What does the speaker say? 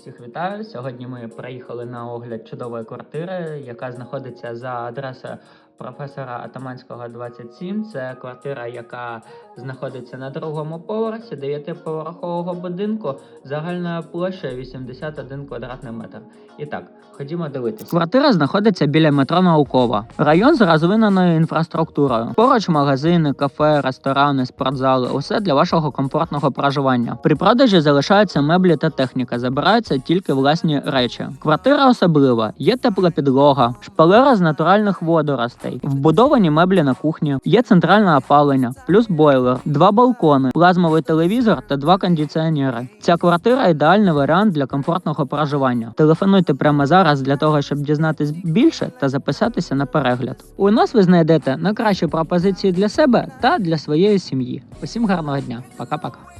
Всіх вітаю. Сьогодні ми приїхали на огляд чудової квартири, яка знаходиться за адресою професора Атаманського 27. Це квартира, яка знаходиться на другому поверсі дев'ятиповерхового будинку загальною площею 81 квадратний метр. І так, ходімо дивитися. Квартира знаходиться біля метро Наукова. Район з розвиненою інфраструктурою. Поруч магазини, кафе, ресторани, спортзали усе для вашого комфортного проживання. При продажі залишаються меблі та техніка, забираються тільки власні речі. Квартира особлива, є тепла підлога, шпалера з натуральних водоростей, вбудовані меблі на кухні, є центральне опалення, плюс бойлер, два балкони, плазмовий телевізор та два кондиціонери. Ця квартира ідеальний варіант для комфортного проживання. Телефонуйте прямо зараз для того, щоб дізнатись більше та записатися на перегляд. У нас ви знайдете найкращі пропозиції для себе та для своєї сім'ї. Усім гарного дня, пока-пока.